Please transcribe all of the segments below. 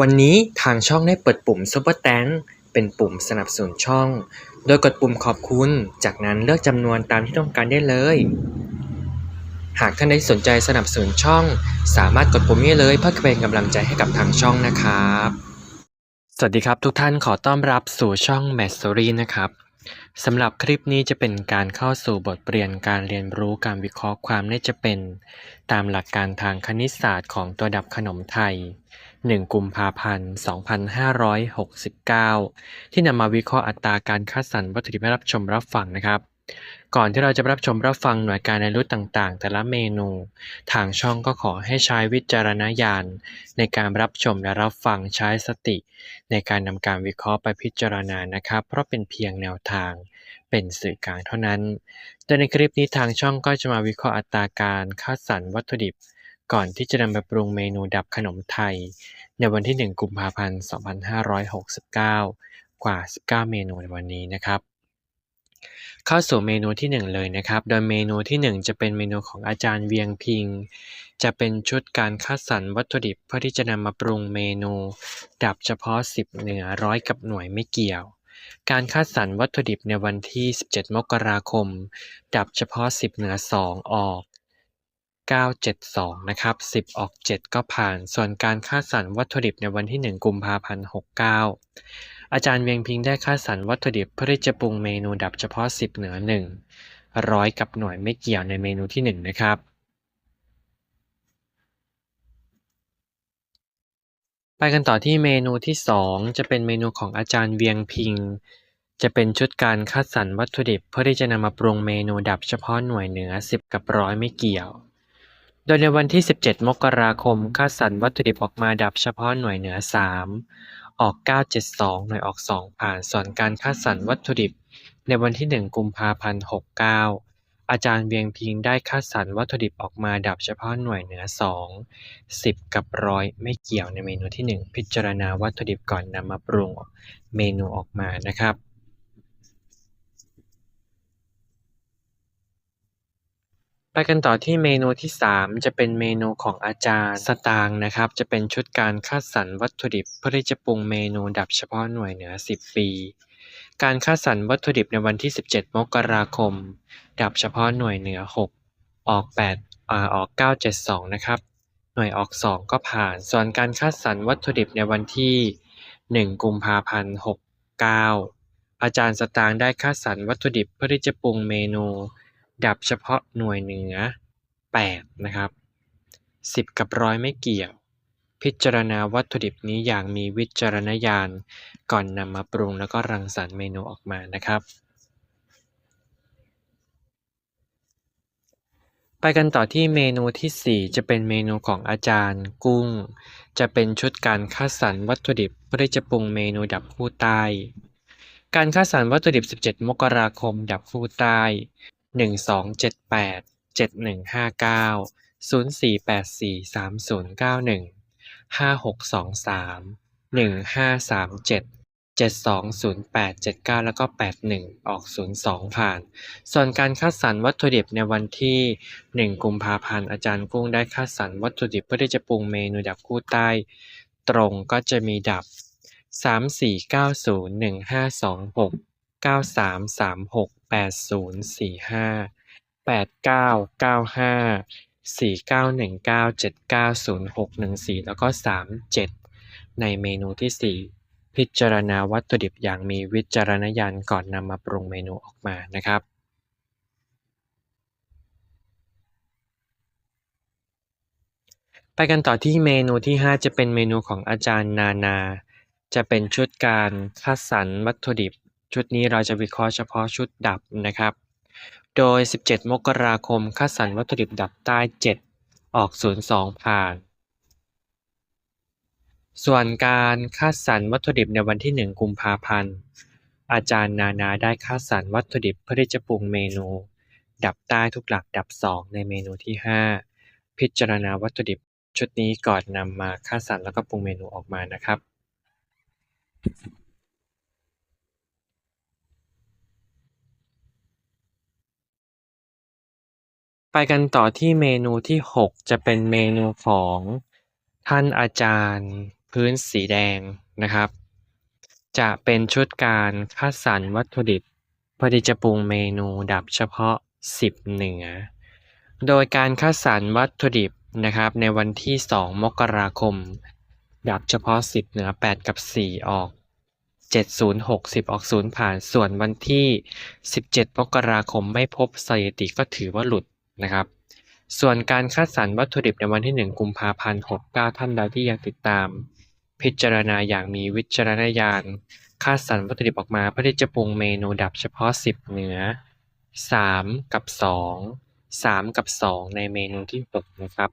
วันนี้ทางช่องได้เปิดปุ่ม Super t a n k เป็นปุ่มสนับสนุนช่อง โดยกดปุ่มขอบคุณ จากนั้นเลือกจำนวนตามที่ต้องการได้เลย หากท่านใดสนใจสนับสนุนช่อง สามารถกดปุ่มนี้เลยเพื่อเป็นกำลังใจให้กับทางช่องนะครับ สวัสดีครับทุกท่านขอต้อนรับสู่ช่อง m a t s o r y นะครับสำหรับคลิปนี้จะเป็นการเข้าสู่บทเรียนการเรียนรู้การวิเคราะห์ความน่าจะเป็น ตามหลักการทางคณิตศาสตร์ของตัวดับขนมไทย 1กุมภาพันธ์ 2569 ที่นำมาวิเคราะห์อัตราการคัดสรรวัตถุดิบให้รับชมรับฟังนะครับ ก่อนที่เราจะรับชมรับฟังหน่วยการเรียนรู้ต่างๆ แต่ละเมนู ทางช่องก็ขอให้ใช้วิจารณญาณ ในการรับชมและรับฟังใช้สติ ในการนำการวิเคราะห์ไปพิจารณานะครับ เพราะเป็นเพียงแนวทางเป็นสื่อกลางเท่านั้นโดยในคลิปนี้ทางช่องก็จะมาวิเคราะห์อัตราการคัดสรรวัตถุดิบ ก่อนที่จะนำไปปรุงเมนูดับขนมไทย ในวันที่ 1 กุมภาพันธ์ 2569 กว่า 19 เมนูในวันนี้นะครับ เข้าสู่เมนูที่ 1 เลยนะครับ โดยเมนูที่ 1 จะเป็นเมนูของอาจารย์เวียงพิง จะเป็นชุดการคัดสรรวัตถุดิบเพื่อที่จะนำมาปรุงเมนู ดับเฉพาะ 10 เหนือร้อยกับหน่วยไม่เกี่ยวการคัดสรรวัตถุดิบในวันที่ 17 มกราคม ดับเฉพาะ 10 เหนือ 2 ออก 972นะครับ10ออก7ก็ผ่าน ส่วนการคัดสรรวัตถุดิบในวันที่1กุมภาพันธ์69อาจารย์เวียงพิงได้คัดสรรวัตถุดิบเพื่อที่จะปรุงเมนูดับเฉพาะ10เหนือ1ร้อยกับหน่วยไม่เกี่ยวในเมนูที่1นะครับไปกันต่อที่เมนูที่ 2 จะเป็นเมนูของอาจารย์เวียงพิง จะเป็นชุดการคัดสรรวัตถุดิบ เพื่อที่จะนำมาปรุงเมนูดับเฉพาะหน่วยเหนือ 10 กับร้อยไม่เกี่ยว โดยในวันที่ 17 มกราคม คัดสรรวัตถุดิบออกมาดับเฉพาะหน่วยเหนือ 3 ออก 972 หน่วยออก 2 ผ่าน ส่วนการคัดสรรวัตถุดิบ ในวันที่ 1 กุมภาพันธ์ 69 อาจารย์เวียงพิงได้คัดสรรวัตถุดิบออกมาดับเฉพาะหน่วยเหนือ 2 10 กับร้อยไม่เกี่ยวในเมนูที่ 1 พิจารณาวัตถุดิบก่อนนำมาปรุงเมนูออกมานะครับ ไปกันต่อที่เมนูที่ 3 จะเป็นเมนูของอาจารย์สตางนะครับ จะเป็นชุดการคัดสรรวัตถุดิบเพื่อที่จะปรุงเมนูดับเฉพาะหน่วยเหนือ 10 ปี การคัดสรรวัตถุดิบในวันที่ 17 มกราคม ดับเฉพาะหน่วยเหนือ 6 ออก8อ่าออก 972 นะครับ หน่วยออก 2 ก็ผ่าน ส่วนการคัดสรรวัตถุดิบในวันที่ 1 กุมภาพันธ์ 69 อาจารย์สตางได้คัดสรรวัตถุดิบเพื่อที่จะปรุงเมนู ดับเฉพาะหน่วยเหนือ 8 นะครับ 10 กับร้อยไม่เกี่ยว พิจารณาวัตถุดิบนี้อย่างมีวิจารณญาณ ก่อนนำมาปรุงแล้วก็รังสรรค์เมนูออกมานะครับ ไปกันต่อที่เมนูที่ 4 จะเป็นเมนูของอาจารย์ กุ้ง จะเป็นชุดการคัดสรรวัตถุดิบเพื่อที่จะปรุงเมนูดับคู่ใต้การคัดสรรวัตถุดิบ 17 มกราคม ดับคู่ใต้ 1278 7159 0484 3091 5623 1537 7208 79แล้วก็81ออก02ผ่าน ส่วนการคัดสรรวัตถุดิบในวันที่1กุมภาพันธ์อาจารย์กุ้งได้คัดสรรวัตถุดิบเพื่อที่จะปรุงเมนูดับคู่ใต้ ตรงก็จะมีดับ3490 1526 9336 8045 8995 4919 790614 แล้วก็37ในเมนูที่4พิจารณาวัตถุดิบอย่างมีวิจารณญาณก่อนนำมาปรุงเมนูออกมานะครับไปกันต่อที่เมนูที่ 5 จะเป็นเมนูของอาจารย์นานา จะเป็นชุดการคัดสรรวัตถุดิบ ชุดนี้เราจะวิเคราะห์เฉพาะชุดดับนะครับ โดย 17 มกราคมคัดสรรวัตถุดิบดับใต้ 7 ออก 02 ผ่าน ส่วนการคัดสรรวัตถุดิบในวันที่ 1 กุมภาพันธ์ อาจารย์นานาได้คัดสรรวัตถุดิบเพื่อที่จะปรุงเมนู ดับใต้ทุกหลักดับ 2 ในเมนูที่ 5 พิจารณาวัตถุดิบชุดนี้ก่อนนำมาคัดสรรแล้วก็ปรุงเมนูออกมานะครับ ไปกันต่อที่เมนูที่ 6 จะเป็นเมนูของท่านอาจารย์พื้นสีแดงนะครับ จะเป็นชุดการคัดสรรวัตถุดิบเพื่อที่จะปรุงเมนูดับเฉพาะ 10 เหนือ โดยการคัดสรรวัตถุดิบนะครับ ในวันที่ 2 มกราคม ดับเฉพาะ 10 เหนือ 8 กับ 4 ออก 70 60 ออก 0 ผ่านส่วนวันที่ 17 มกราคมไม่พบสถิติก็ถือว่าหลุด นะครับ ส่วนการคัดสรรวัตถุดิบในวันที่ 1 กุมภาพันธ์ 69 ท่านใดที่ยังติดตาม พิจารณาอย่างมีวิจารณญาณคัดสรรวัตถุดิบออกมาเพื่อที่จะปรุงเมนูดับเฉพาะ 10 เหนือ 3 กับ 2 3 กับ 2 ในเมนูที่ 6 นะครับ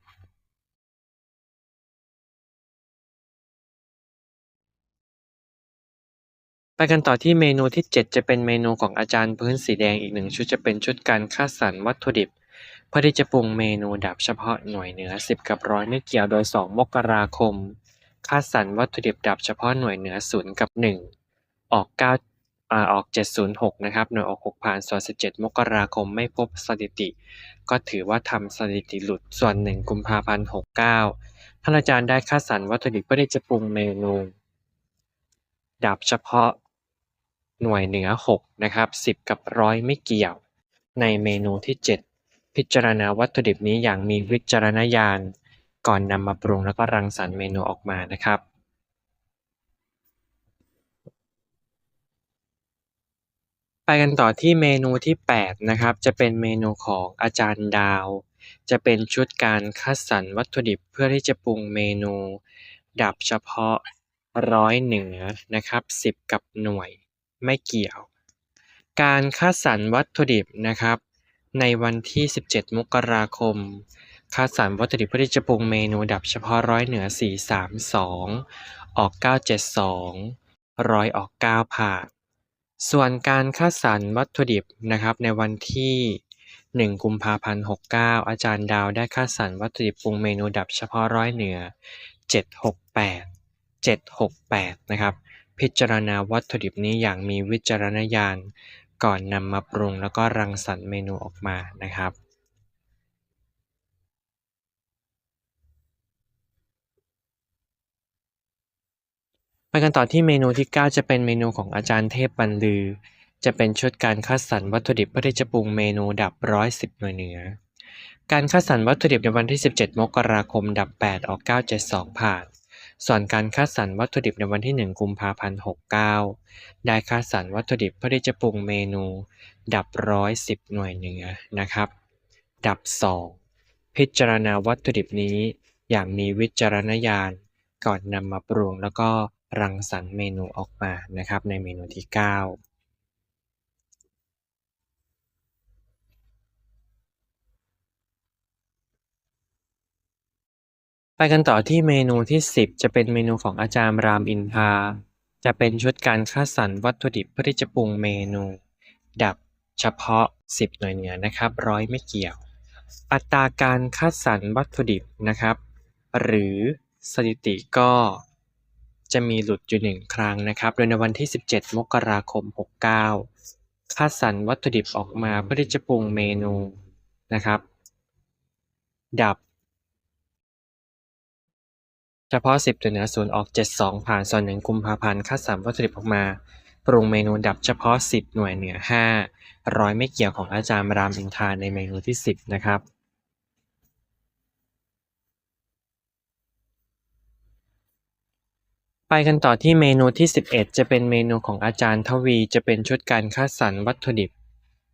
ไปกันต่อที่เมนูที่ 7 จะเป็นเมนูของอาจารย์พื้นสีแดงอีกหนึ่งชุดจะเป็นชุดการคัดสรรวัตถุดิบ พื่อที่จะปรุงเมนูดับเฉพาะหน่วยเหนือ 10 กับร้อยไม่เกี่ยวโดย 2 มกราคม คัดสรรวัตถุดิบดับเฉพาะหน่วยเหนือ 0 กับ 1 ออก 9อ่าออก 706 นะครับ หน่วยออก 6 ผ่าน ส่วน 17 มกราคมไม่พบสถิติ ก็ถือว่าทำสถิติหลุด ส่วน 1 กุมภาพันธ์ 69 ท่านอาจารย์ได้คัดสรรวัตถุดิบเพื่อที่จะปรุงเมนู ดับเฉพาะหน่วยเหนือ 6 นะครับ 10 กับร้อยไม่เกี่ยว ในเมนูที่ 7 พิจารณาวัตถุดิบนี้อย่างมีวิจารณญาณ ก่อนนำมาปรุงแล้วก็รังสรรค์เมนูออกมานะครับไปกันต่อที่เมนูที่ 8 นะครับ จะเป็นเมนูของอาจารย์ดาว จะเป็นชุดการคัดสรรวัตถุดิบเพื่อที่จะปรุงเมนู ดับเฉพาะร้อยเหนือนะครับ 10 กับหน่วยไม่เกี่ยว การคัดสรรวัตถุดิบนะครับ ในวันที่ 17 มกราคม คัดสรรวัตถุดิบเพื่อที่จะปรุงเมนูดับเฉพาะร้อยเหนือ 432 ออก 972 ร้อยออก 9 ผ่าน ส่วนการคัดสรรวัตถุดิบนะครับในวันที่ 1 กุมภาพันธ์ 69 อาจารย์ดาวได้คัดสรรวัตถุดิบปรุงเมนูดับเฉพาะร้อยเหนือ 768 768 นะครับ พิจารณาวัตถุดิบนี้อย่างมีวิจารณญาณ ก่อนนำมาปรุงแล้วก็รังสรรค์เมนูออกมานะครับไปกันต่อที่เมนูที่ 9 จะเป็นเมนูของอาจารย์เทพบรรลือ จะเป็นชุดการคัดสรรวัตถุดิบเพื่อที่จะปรุงเมนูดับร้อยสิบหน่วยเหนือ การคัดสรรวัตถุดิบในวันที่ 17 มกราคม ดับ 8 ออก 972ผ่าน ส่วนการคัดสรรวัตถุดิบในวันที่ 1 กุมภาพันธ์ 69 ได้คัดสรรวัตถุดิบเพื่อที่จะปรุงเมนู ดับร้อยสิบหน่วยเหนือนะครับ ดับ 2 พิจารณาวัตถุดิบนี้อย่างมีวิจารณญาณ ก่อนนำมาปรุงแล้วก็รังสรรค์เมนูออกมานะครับในเมนูที่ 9 กันต่อที่เมนูที่ 10 จะเป็นเมนูของอาจารย์รามอินทาจะเป็นชุดการคัดสรรวัตถุดิบเพื่อที่จะปรุงเมนู ดับเฉพาะ 10 หน่วยเหนือนะครับร้อยไม่เกี่ยว อัตราการคัดสรรวัตถุดิบนะครับ หรือสถิติก็จะมีหลุดอยู่หนึ่งครั้งนะครับ โดยในวันที่ 17 มกราคม 69 คัดสรรวัตถุดิบออกมาเพื่อที่จะปรุงเมนูนะครับ ดับ เฉพาะ 10ตัวเหนือศูนย์ออก 72 ผ่านส่วนหนึ่งกุมภาพันธ์คัดสรรวัตถุดิบออกมา ปรุงเมนูดับเฉพาะ 10 หน่วยเหนือ 5 ร้อยไม่เกี่ยวของอาจารย์รามอินทราในเมนูที่ 10 นะครับไปกันต่อที่เมนูที่ 11 จะเป็นเมนูของอาจารย์ทวี จะเป็นชุดการคัดสรรวัตถุดิบ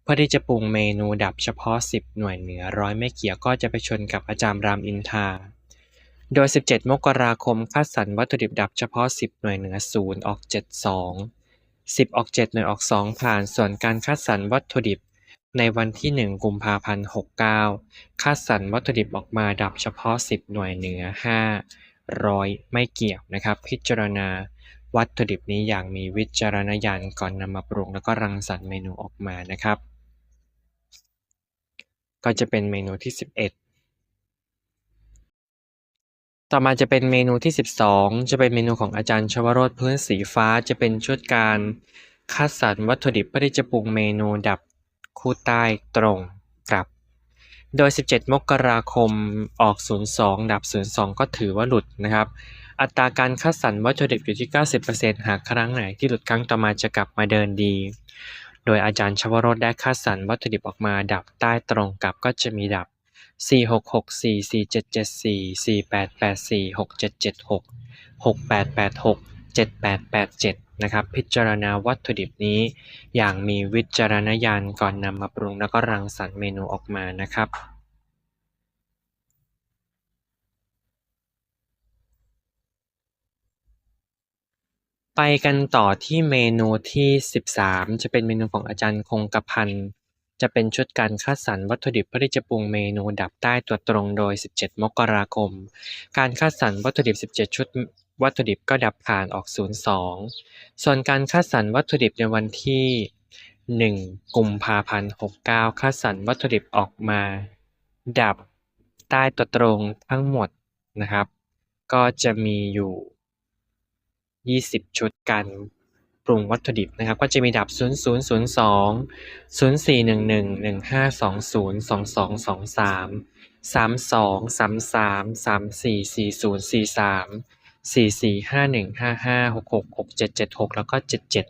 เพื่อที่จะปรุงเมนูดับเฉพาะ 10 หน่วยเหนือร้อยไม่เกี่ยวก็จะไปชนกับอาจารย์รามอินทรา โดย 17 มกราคมคัดสรรวัตถุดิบดับเฉพาะ 10 หน่วยเหนือ0ออก 72 10 ออก 7 หน่วยออก 2 ผ่าน ส่วนการคัดสรรวัตถุดิบ ในวันที่ 1 กุมภาพันธ์ 69 คัดสรรวัตถุดิบออกมาดับเฉพาะ 10 หน่วยเหนือ 5 ร้อยไม่เกี่ยวนะครับ พิจารณาวัตถุดิบนี้อย่างมีวิจารณญาณก่อนนำมาปรุงแล้วก็รังสรรค์เมนูออกมานะครับ ก็จะเป็นเมนูที่ 11 ต่อมาจะเป็นเมนูที่ 12 จะเป็นเมนูของอาจารย์ชวโรธพื้นสีฟ้าจะเป็นชุดการคัดสรรวัตถุดิบเพื่อที่จะปรุงเมนูดับคู่ใต้ตรงกลับ โดย 17 มกราคมออก 02 ดับ 02 ก็ถือว่าหลุดนะครับ อัตราการคัดสรรวัตถุดิบอยู่ที่ 90%หากครั้งไหนที่หลุดครั้งต่อมาจะกลับมาเดินดี โดยอาจารย์ชวโรธได้คัดสรรวัตถุดิบออกมาดับใต้ตรงกับก็จะมีดับ 4664 4774 4884 6776 6886 7887นะครับ พิจารณาวัตถุดิบนี้ อย่างมีวิจารณญาณก่อนนำมาปรุงแล้วก็รังสรรค์เมนูออกมานะครับไปกันต่อที่เมนูที่ 13 จะเป็นเมนูของอาจารย์คงกระพันธ์ จะเป็นชุดการคัดสรรวัตถุดิบเพื่อที่จะปรุงเมนูดับใต้ตัวตรงโดย 17 มกราคม การคัดสรรวัตถุดิบ 17 ชุดวัตถุดิบก็ดับผ่านออก 02 ส่วนการคัดสรรวัตถุดิบในวันที่ 1 กุมภาพันธ์69คัดสรรวัตถุดิบออกมา ดับใต้ตัวตรงทั้งหมดนะครับ ก็จะมีอยู่ 20 ชุดกา รปรุงวัตถุดิบนะครับ ก็จะมีดับ 0002 0411 1520 2223 32 33 34 40 43 44 51 55 66 67 76 แล้วก็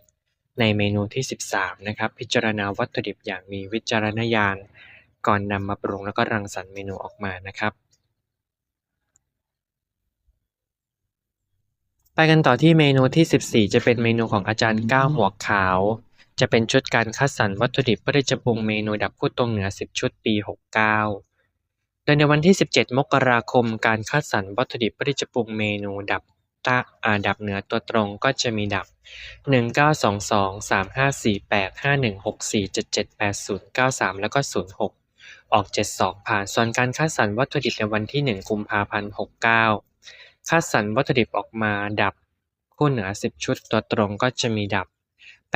77 ในเมนูที่ 13 นะครับ พิจารณาวัตถุดิบอย่างมีวิจารณญาณ ก่อนนำมาปรุงแล้วก็รังสรรค์เมนูออกมานะครับ ไปกันต่อที่เมนูที่ 14 จะเป็นเมนูของอาจารย์ก้าวหัวขาว จะเป็นชุดการคัดสรรวัตถุดิบเพื่อที่จะปรุงเมนูดับคู่ตรงเหนือ 10 ชุดปี 69 โดยในวันที่ 17 มกราคม การคัดสรรวัตถุดิบเพื่อที่จะปรุงเมนูดับตาอ่าดับเหนือตัวตรงก็จะมีดับ 1922 3548 5164 7780 93 แล้วก็ 06 ออก 72 ผ่าน ส่วนการคัดสรรวัตถุดิบในวันที่ 1 กุมภาพันธ์ 69 คัดสรรวัตถุดิบออกมาดับ คู่เหนือ 10 ชุดตัวตรงก็จะมีดับ 85980114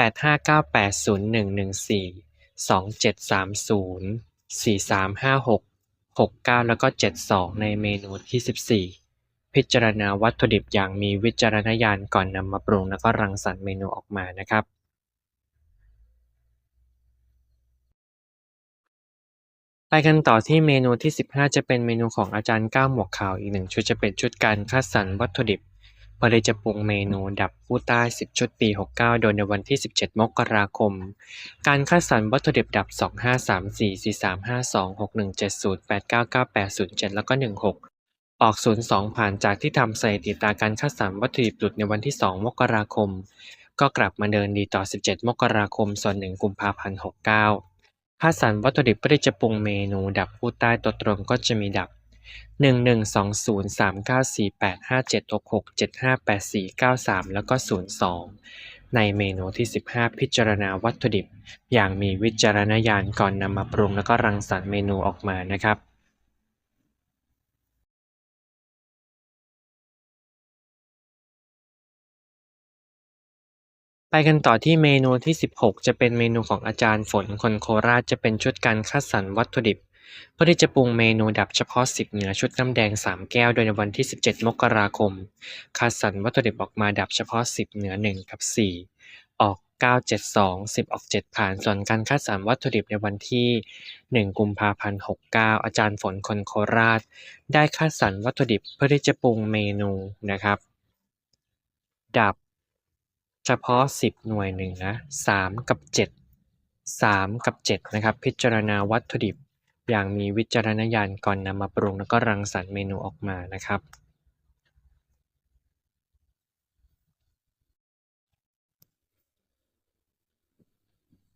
2730 4356 69 แล้วก็ 72 ในเมนูที่ 14 พิจารณาวัตถุดิบอย่างมีวิจารณญาณก่อนนำมาปรุงแล้วก็รังสรรค์เมนูออกมานะครับ ไปกันต่อที่เมนูที่ 15 จะเป็นเมนูของอาจารย์ก้าวหมวกขาวอีกหนึ่งชุดจะเป็นชุดการคัดสรรวัตถุดิบเพื่อที่จะปรุงเมนูดับผู้ใต้ 10 ชุดปี 69 โดยในวันที่ 17 มกราคม การคัดสรรวัตถุดิบดับ 2534 4352 6170 899807 แล้วก็ 16 ออก 02 ผ่านจากที่ทำสถิติตาการคัดสรรวัตถุดิบหลุดในวันที่ 2 มกราคม ก็กลับมาเดินดีต่อ 17 มกราคมส่วน1กุมภาพันธ์69 คัดสรรวัตถุดิบเพื่อที่จะปรุงเมนู ดับผู้ใต้ตัวตรงก็จะมีดับ 1120 3948 5766 7584 93 แล้วก็ 02 ในเมนูที่ 15 พิจารณาวัตถุดิบ อย่างมีวิจารณญาณก่อนนำมาปรุงแล้วก็รังสรรค์เมนูออกมานะครับ ไปกันต่อที่เมนูที่ 16 จะเป็นเมนูของอาจารย์ฝนคนโคราชจะเป็นชุดการคัดสรรวัตถุดิบ เพื่อที่จะปรุงเมนูดับเฉพาะ 10 เหนือชุดน้ำแดง 3 แก้วโดยในวันที่ 17 มกราคม คัดสรรวัตถุดิบออกมาดับเฉพาะ 10 เหนือ 1 กับ 4 ออก 972 10 ออก 7 ผ่าน ส่วนการคัดสรรวัตถุดิบในวันที่ 1 กุมภาพันธ์ 69 อาจารย์ฝนคนโคราช ได้คัดสรรวัตถุดิบเพื่อที่จะปรุงเมนูนะครับ ดับ เฉพาะ 10 หน่วยเหนือ3กับ 7 3 กับ7นะครับพิจารณาวัตถุดิบ อย่างมีวิจารณญาณก่อนนำมาปรุงแล้วก็รังสรรค์เมนูออกมานะครับ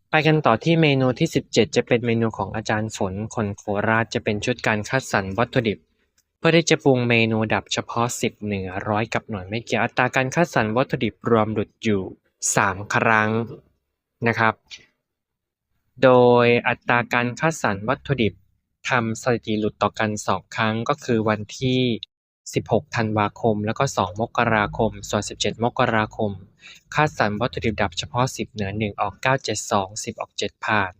ไปกันต่อที่เมนูที่ 17 จะเป็นเมนูของอาจารย์ฝนคนโคราชจะเป็นชุดการคัดสรรวัตถุดิบ พื่อที่จะปรุงเมนูดับเฉพาะ 10เหนือร้อยกับหน่วยไม่เกี่ยวอัตราการคัดสรรวัตถุดิบรวมหลุดอยู่ 3 ครั้งนะครับ โดยอัตราการคัดสรรวัตถุดิบทำสถิติหลุดต่อกัน 2 ครั้งก็คือวันที่ 16 ธันวาคม แล้วก็ 2 มกราคม ส่วน 17 มกราคมคัดสรรวัตถุดิบดับเฉพาะ 10 เหนือ 1 ออก 972 10 ออก 7 ผ่าน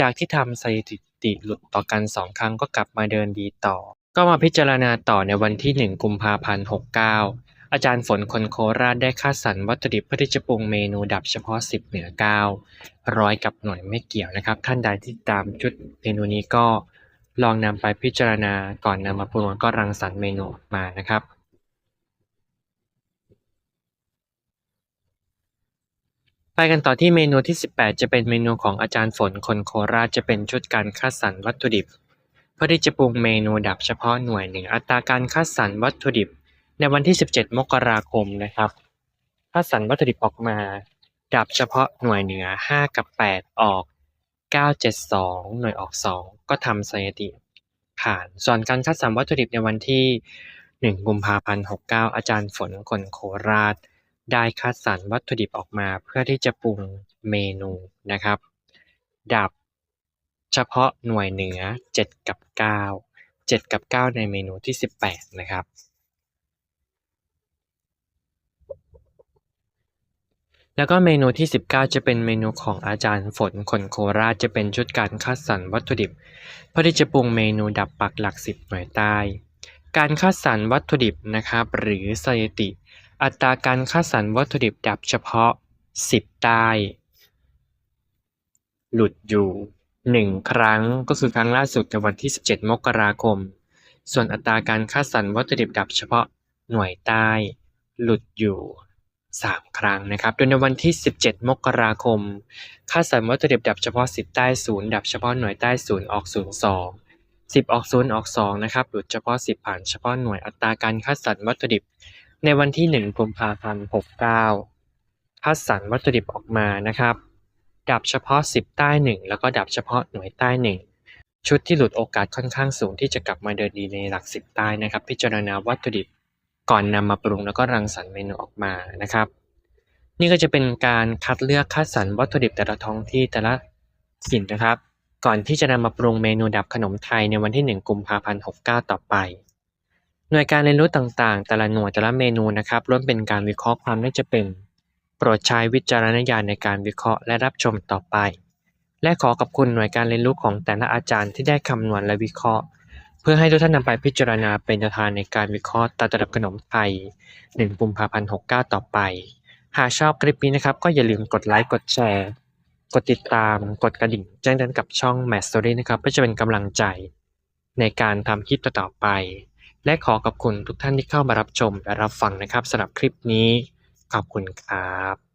จากที่ทำสถิติหลุดต่อกัน 2 ครั้งก็กลับมาเดินดีต่อ ก็มาพิจารณาต่อในวันที่ 1 กุมภาพันธ์69 อาจารย์ฝนคนโคราชได้คัดสรรวัตถุดิบเพื่อที่จะปรุงเมนูดับเฉพาะ 10 เหนือ 9 ร้อยกับหน่วยไม่เกี่ยวนะครับ ท่านใดที่ตามชุดเมนูนี้ก็ลองนำไปพิจารณาก่อนนำมาปรุงก็รังสรรเมนูมานะครับไปกันต่อที่เมนูที่ 18 จะเป็นเมนูของอาจารย์ฝนคนโคราชจะเป็นชุดการคัดสรรวัตถุดิบ เพื่อที่จะปรุงเมนูดับเฉพาะหน่วยหนึ่งอัตราการคัดสรรวัตถุดิบ ในวันที่ 17 มกราคมนะครับคัดสรรวัตถุดิบออกมา ดับเฉพาะหน่วยเหนือ 5 กับ 8 ออก 972 หน่วยออก 2 ก็ทำสถิติผ่าน ส่วนการคัดสรรวัตถุดิบในวันที่ 1 กุมภาพันธ์69 อาจารย์ฝนคนโคราช ได้คัดสรรวัตถุดิบออกมา เพื่อที่จะปรุงเมนูนะครับ ดับ เฉพาะหน่วยเหนือ 7 กับ 9 7 กับ 9 ในเมนูที่ 18 นะครับ แล้วก็เมนูที่ 19 จะเป็นเมนูของอาจารย์ฝนคนโคราชจะเป็นชุดการคัดสรรวัตถุดิบเพื่อที่จะปรุงเมนูดับปักหลัก 10 หน่วยใต้ การคัดสรรวัตถุดิบนะครับ หรือสถิติ อัตราการคัดสรรวัตถุดิบดับเฉพาะ 10 ใต้ หลุดอยู่ 1ครั้งก็คือครั้งล่าสุดในวันที่ 17 มกราคม ส่วนอัตราการคัดสรรวัตถุดิบดับเฉพาะหน่วยใต้ หลุดอยู่ 3 ครั้งนะครับ โดยในวันที่ 17 มกราคมคัดสรรวัตถุดิบดับเฉพาะ 10 ใต้ศูนย์ดับเฉพาะหน่วยใต้ศูนย์ออก0 2 10ออก0ออก2นะครับหลุดเฉพาะ 10 ผ่านเฉพาะหน่วยอัตราการคัดสรรวัตถุดิบ ในวันที่1กุมภาพันธ์69คัดสรรวัตถุดิบออกมานะครับ ดับเฉพาะ 10 ใต้ 1 แล้วก็ดับเฉพาะหน่วยใต้ 1 ชุดที่หลุดโอกาสค่อนข้างสูงที่จะกลับมาเดินดีในหลัก 10 ใต้นะครับ พิจารณาวัตถุดิบก่อนนำมาปรุงแล้วก็รังสรรค์เมนูออกมานะครับ นี่ก็จะเป็นการคัดเลือกคัดสรรวัตถุดิบแต่ละท้องที่แต่ละถิ่นนะครับ ก่อนที่จะนำมาปรุงเมนูดับขนมไทยในวันที่ 1 กุมภาพันธ์ 69 ต่อไปหน่วยการเรียนรู้ต่างๆ แต่ละหน่วยแต่ละเมนูนะครับล้วนเป็นการวิเคราะห์ความน่าจะเป็น โปรดใช้วิจารณญาณในการวิเคราะห์และรับชมต่อไป และขอขอบคุณหน่วยการเรียนรู้ของแต่ละอาจารย์ที่ได้คำนวณและวิเคราะห์ เพื่อให้ทุกท่านนำไปพิจารณาเป็นแนวทางในการวิเคราะห์ตามระดับขนมไทย1กุมภาพันธ์69 ต่อไป หากชอบคลิปนี้นะครับ ก็อย่าลืมกดไลค์กดแชร์ กดติดตาม กดกระดิ่งแจ้งเตือนกับช่อง m a t Story นะครับเพื่อจะเป็นกำลังใจ ในการทำคลิปต่อๆไป และขอขอบคุณทุกท่านที่เข้ามารับชมและรับฟังนะครับสำหรับคลิปนี้ ขอบคุณครับ